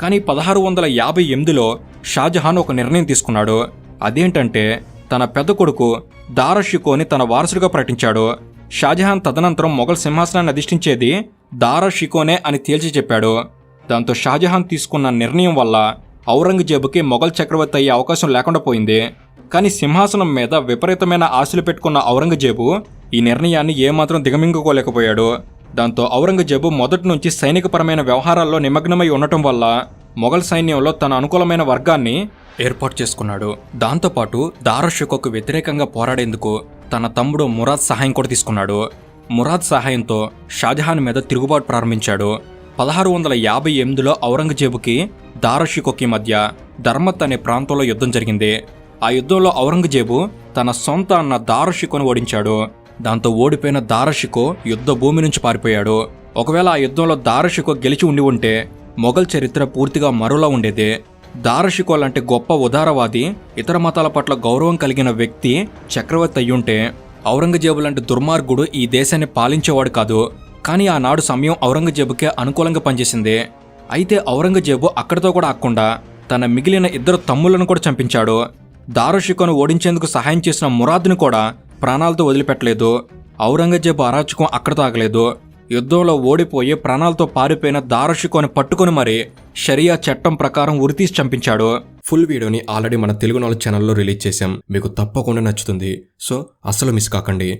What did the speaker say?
కానీ పదహారు వందల యాభై ఎనిమిదిలో షాజహాన్ ఒక నిర్ణయం తీసుకున్నాడు. అదేంటంటే తన పెద్ద కొడుకు దారషికోని తన వారసుడిగా ప్రకటించాడు. షాజహాన్ తదనంతరం మొఘల్ సింహాసనాన్ని అధిష్ఠించేది దారషికోనే అని తేల్చి చెప్పాడు. దాంతో షాజహాన్ తీసుకున్న నిర్ణయం వల్ల ఔరంగజేబుకి మొఘల్ చక్రవర్తి అయ్యే అవకాశం లేకుండా పోయింది. కానీ సింహాసనం మీద విపరీతమైన ఆశలు పెట్టుకున్న ఔరంగజేబు ఈ నిర్ణయాన్ని ఏమాత్రం దిగమింగుకోలేకపోయాడు. దాంతో ఔరంగజేబు మొదటి నుంచి సైనికపరమైన వ్యవహారాల్లో నిమగ్నమై ఉండటం వల్ల మొఘల్ సైన్యంలో తన అనుకూలమైన వర్గాన్ని ఏర్పాటు చేసుకున్నాడు. దాంతోపాటు దారషుకోకు వ్యతిరేకంగా పోరాడేందుకు తన తమ్ముడు మురాద్ సహాయం కూడా తీసుకున్నాడు. మురాద్ సహాయంతో షాజహాన్ మీద తిరుగుబాటు ప్రారంభించాడు. పదహారు వందల యాభై ఎనిమిదిలో ఔరంగజేబుకి దారషికోకి మధ్య ధర్మత్ అనే ప్రాంతంలో యుద్ధం జరిగింది. ఆ యుద్ధంలో ఔరంగజేబు తన సొంత అన్న దారషికోను ఓడించాడు. దాంతో ఓడిపోయిన దారషికో యుద్ధ భూమి నుంచి పారిపోయాడు. ఒకవేళ ఆ యుద్ధంలో దారషికో గెలిచి ఉండి ఉంటే మొఘల్ చరిత్ర పూర్తిగా మరోలా ఉండేది. దారషికో లాంటి గొప్ప ఉదారవాది ఇతర మతాల పట్ల గౌరవం కలిగిన వ్యక్తి చక్రవర్తి అయ్యుంటే ఔరంగజేబు లాంటి దుర్మార్గుడు ఈ దేశాన్ని పాలించేవాడు కాదు. కానీ ఆనాడు సమయం ఔరంగజేబుకే అనుకూలంగా పనిచేసింది. అయితే ఔరంగజేబు అక్కడితో కూడా ఆక్కుండా తన మిగిలిన ఇద్దరు తమ్ములను కూడా చంపించాడు. దారుషికోను ఓడించేందుకు సహాయం చేసిన మురాద్ని కూడా ప్రాణాలతో వదిలిపెట్టలేదు ఔరంగజేబు అరాచకం అక్కడ తాగలేదు యుద్ధంలో ఓడిపోయి ప్రాణాలతో పారిపోయిన దారుషికోని పట్టుకొని మరి షరియా చట్టం ప్రకారం ఉరితీసి చంపించాడు. ఫుల్ వీడియోని ఆల్రెడీ మన తెలుగు నాలుగు ఛానల్లో రిలీజ్ చేశాం. మీకు తప్పకుండా నచ్చుతుంది. సో అస్సలు మిస్ కాకండి.